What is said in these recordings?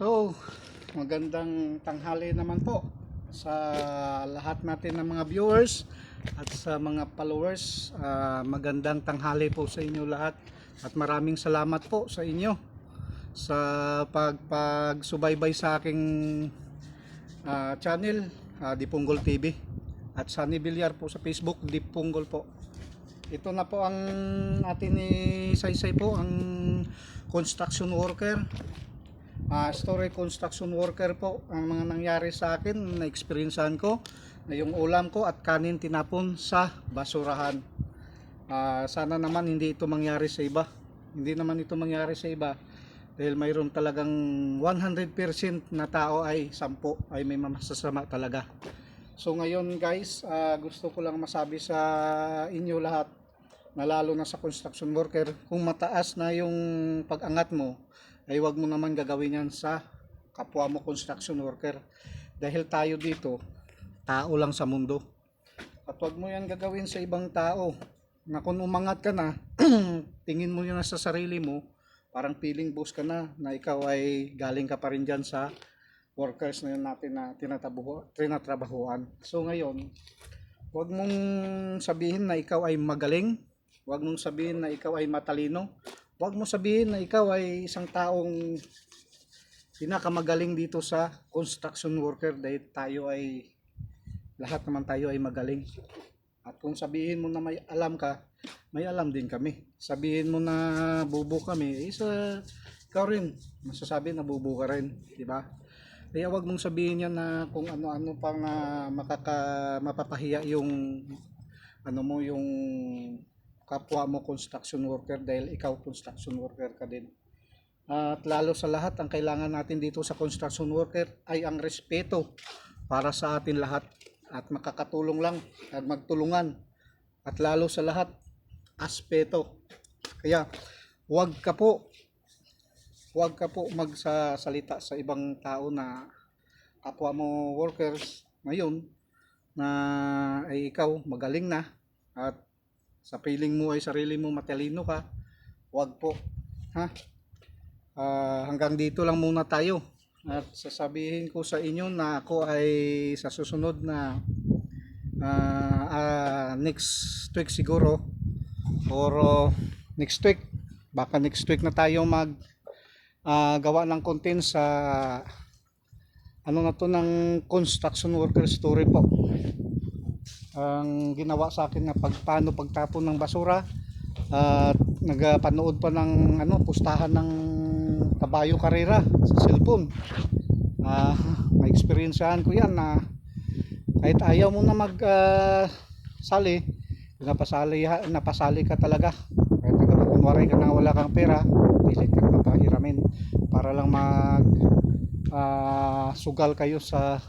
So, magandang tanghali naman po sa lahat natin ng mga viewers at sa mga followers. Ah, magandang tanghali po sa inyo lahat at maraming salamat po sa inyo sa pagpagsubaybay sa aking ah, channel, ah, Dipunggol TV at Sunny Villar po sa Facebook, Dipunggol po. Ito na po ang atin ni Saysay po, ang construction worker Ah, story construction worker po ang mga nangyari sa akin na experiencean ko na yung ulam ko at kanin tinapon sa basurahan. Ah, sana naman hindi ito mangyari sa iba. Hindi naman ito mangyari sa iba dahil mayroon talagang 100% na tao ay 10 ay may masasama talaga. So ngayon guys, ah, gusto ko lang masabi sa inyo lahat na lalo na sa construction worker, kung mataas na yung pag-angat mo, ay wag mo naman gagawin yan sa kapwa mo construction worker. Dahil tayo dito, tao lang sa mundo. At wag mo yan gagawin sa ibang tao. Na kung umangat ka na, tingin mo yun sa sarili mo, parang feeling boss ka na, na ikaw ay galing ka pa rin dyan sa workers na yun natin na tinatabuho, tinatrabahuan. So ngayon, wag mong sabihin na ikaw ay magaling, wag mong sabihin na ikaw ay matalino, Huwag mo sabihin na ikaw ay isang taong pinakamagaling dito sa construction worker dahil tayo ay lahat naman tayo ay magaling. At kung sabihin mo na may alam ka, may alam din kami. Sabihin mo na bubo kami, isa ikaw rin masasabi na bubo ka rin, di ba? Kaya wag mong sabihin yan na kung ano-ano pang uh, makaka mapapahiya yung ano mo yung kapwa mo construction worker dahil ikaw construction worker ka din. At lalo sa lahat, ang kailangan natin dito sa construction worker ay ang respeto para sa atin lahat at makakatulong lang at magtulungan. At lalo sa lahat, aspeto. Kaya huwag ka po huwag ka po magsasalita sa ibang tao na kapwa mo workers ngayon na ay ikaw magaling na at sa feeling mo ay sarili mo matalino ka, wag po. Ha? Ah, hanggang dito lang muna tayo. At sasabihin ko sa inyo na ako ay sa susunod na ah, ah, next week siguro or uh, next week baka next week na tayo mag ah, gawa ng content sa ano na to ng construction worker story po ang ginawa sa akin na pag paano pagtapon ng basura at nagpanood pa ng ano pustahan ng kabayo karera sa cellphone. Ah ma-experiencean ko yan na kahit ayaw mo na mag ah, sali napasali, napasali ka talaga. Kahit nagkakunwari ka na wala kang pera pilit kang papahiramin para lang mag ah, sugal kayo sa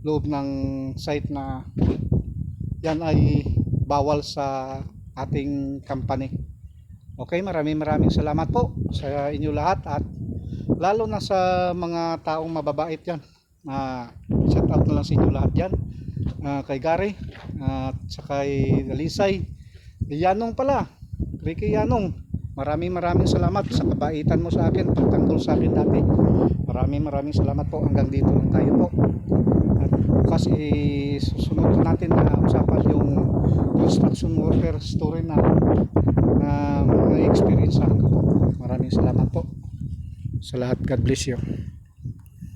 loob ng site na yan ay bawal sa ating company. Okay, maraming maraming salamat po sa inyo lahat at lalo na sa mga taong mababait yan. Uh, shout out na lang sa inyo lahat yan. Ah, kay Gary at sa kay Dalisay. Yanong pala, Ricky Yanong. Maraming maraming salamat sa kabaitan mo sa akin, pagtanggol sa akin dati. Maraming maraming salamat po. Hanggang dito lang tayo po. Bukas susunod natin na usapan yung construction worker story na na mga experience ko po. Maraming salamat po sa lahat. God bless you.